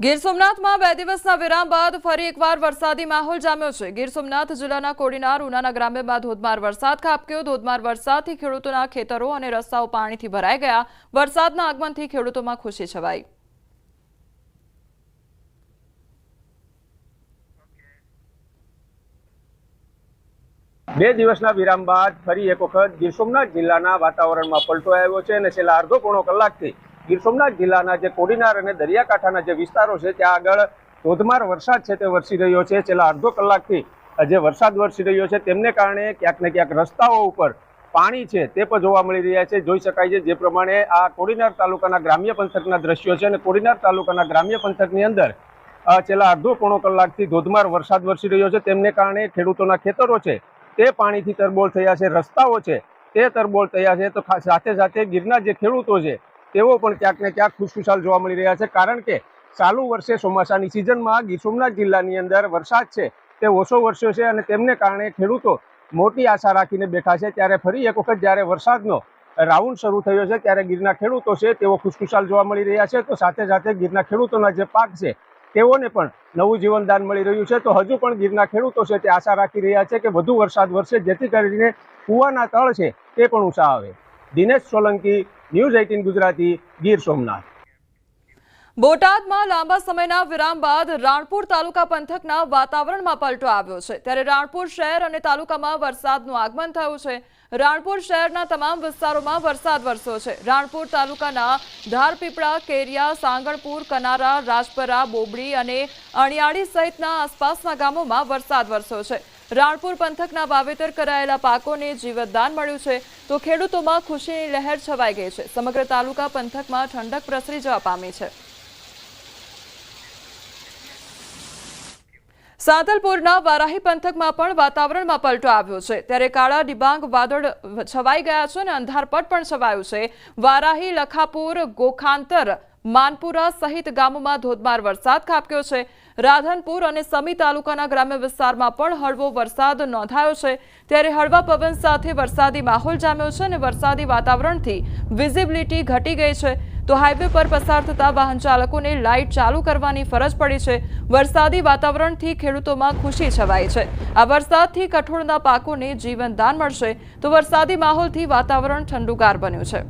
ગીર સોમનાથમાં બે દિવસના વિરામ બાદ ફરી એકવાર વરસાદી માહોલ જામ્યો છે. ગીર સોમનાથ જિલ્લાના કોડીનાર, ઉનાના ગ્રામ્યમાં ધોધમાર વરસાદ ખાબક્યો. ધોધમાર વરસાદથી ખેડૂતોના ખેતરો અને રસ્તાઓ પાણીથી ભરાઈ ગયા. વરસાદના આગમનથી ખેડૂતોમાં ખુશી છવાઈ. બે દિવસના વિરામ બાદ ફરી એક વખત ગીર સોમનાથ જિલ્લાના વાતાવરણમાં પલટો આવ્યો છે અને છેલ્લા અડધો પોણો કલાકથી ગીર સોમનાથ જિલ્લાના જે કોડીનાર અને દરિયાકાંઠાના જે વિસ્તારો છે, ત્યાં આગળ ધોધમાર વરસાદ છે તે વરસી રહ્યો છે. છેલ્લા અડધો કલાકથી જે વરસાદ વરસી રહ્યો છે, તેમને કારણે ક્યાંક ને ક્યાંક રસ્તાઓ ઉપર પાણી છે તે પણ જોવા મળી રહ્યા છે. જોઈ શકાય છે, જે પ્રમાણે આ કોડીનાર તાલુકાના ગ્રામ્ય પંથકના દ્રશ્યો છે અને કોડીનાર તાલુકાના ગ્રામ્ય પંથકની અંદર છેલ્લા અડધો પોણો કલાકથી ધોધમાર વરસાદ વરસી રહ્યો છે. તેમને કારણે ખેડૂતોના ખેતરો છે તે પાણીથી તરબોળ થયા છે, રસ્તાઓ છે તે તરબોળ થયા છે. તો સાથે સાથે ગીરના જે ખેડૂતો છે તેઓ પણ ક્યાંક ને ક્યાંક ખુશખુશાલ જોવા મળી રહ્યા છે. કારણ કે ચાલુ વર્ષે ચોમાસાની સિઝનમાં ગીર સોમનાથ જિલ્લાની અંદર વરસાદ છે. તે ઓછો વરસ્યો છે અને તેમને કારણે ખેડૂતો મોટી આશા રાખીને બેઠા છે. ત્યારે ફરી એક વખત જ્યારે વરસાદનો રાઉન્ડ શરૂ થયો છે, ત્યારે ગીરના ખેડૂતો છે તેઓ ખુશખુશાલ જોવા મળી રહ્યા છે. તો સાથે સાથે ગીરના ખેડૂતોના જે પાક છે, તેઓને પણ નવું જીવનદાન મળી રહ્યું છે. તો હજુ પણ ગીરના ખેડૂતો છે તે આશા રાખી રહ્યા છે કે વધુ વરસાદ વરસે, જેથી કરીને કૂવાના તળ છે તે પણ ઊંચા આવે. Dinesh Solanki news eighteen Gujarati, Gir Somnath. બોટાદમાં લાંબા સમયના વિરામ બાદ રાણપુર તાલુકા પંથકના વાતાવરણમાં પલટો આવ્યો છે. ત્યારે રાણપુર શહેર અને તાલુકામાં વરસાદનું આગમન થયું છે. રાણપુર શહેરના તમામ વિસ્તારોમાં વરસાદ વરસ્યો છે. રાણપુર તાલુકાના ધારપીપળા, કેરિયા, સાંગણપુર, કનારા, રાજપરા, બોબડી અને અણિયાળી સહિતના આસપાસના ગામોમાં વરસાદ વરસ્યો છે. રાણપુર પંથકના વાવેતર કરાયેલા પાકોને જીવતદાન મળ્યું છે. તો ખેડૂતોમાં ખુશીની લહેર છવાઈ ગઈ છે. સમગ્ર તાલુકા પંથકમાં ઠંડક પ્રસરી જવા પામી છે. સાંતલપુરના વારાહી પંથકમાં પણ વાતાવરણમાં પલટો આવ્યો છે. ત્યારે કાળા ડિબાંગ વાદળ છવાઈ ગયા છે અને અંધારપટ પણ છવાયું છે. વારાહી, લખાપુર, ગોખાંતર, માનપુરા સહિત ગામોમાં ધોધમાર વરસાદ ખાબક્યો છે. રાધનપુર અને સમી તાલુકાના ગ્રામ્ય વિસ્તારમાં પણ હળવો વરસાદ નોંધાયો છે. ત્યારે હળવા પવન સાથે વરસાદી માહોલ જામ્યો છે અને વરસાદી વાતાવરણથી વિઝિબિલિટી ઘટી ગઈ છે. તો હાઈવે પર પસાર થતા વાહન ચાલકોને લાઇટ ચાલુ કરવાની ફરજ પડી છે. વરસાદી વાતાવરણથી ખેડૂતોમાં ખુશી છવાઈ છે. આ વરસાદથી કઠોળના પાકોને જીવનદાન મળશે. તો વરસાદી માહોલથી વાતાવરણ ઠંડુગાર બન્યું છે.